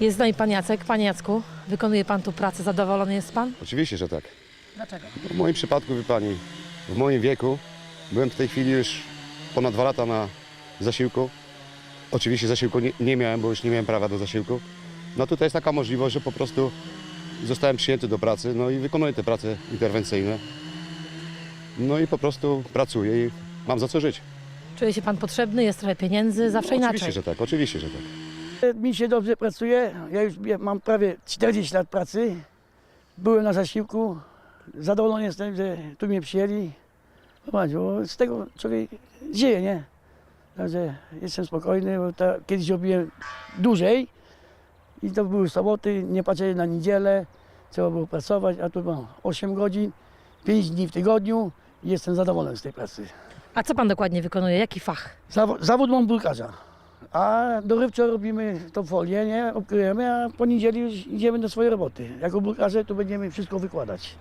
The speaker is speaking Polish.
Jest z nami pan Jacek. Panie Jacku, wykonuje pan tu pracę, zadowolony jest pan? Oczywiście, że tak. Dlaczego? W moim przypadku, wie pani, w moim wieku byłem w tej chwili już ponad dwa lata na zasiłku. Oczywiście zasiłku nie, nie miałem, bo już nie miałem prawa do zasiłku. No tutaj jest taka możliwość, że po prostu zostałem przyjęty do pracy, no i wykonuję te prace interwencyjne. No i po prostu pracuję i mam za co żyć. Czuje się pan potrzebny, jest trochę pieniędzy, zawsze inaczej. Oczywiście, że tak, oczywiście, że tak. Mi się dobrze pracuje. Ja już mam prawie 40 lat pracy. Byłem na zasiłku. Zadowolony jestem, że tu mnie przyjęli. Zobacz, bo z tego człowiek żyje, nie? Także jestem spokojny, bo ta, kiedyś robiłem dłużej i to były soboty, nie patrzyłem na niedzielę, trzeba było pracować, a tu mam 8 godzin, 5 dni w tygodniu i jestem zadowolony z tej pracy. A co pan dokładnie wykonuje? Jaki fach? Zawód, zawód mam bulkarza. A dorywczo robimy tą folię, nie? Obkryjemy, a po niedzieli już idziemy do swojej roboty. Jako bulkarze tu będziemy wszystko wykładać.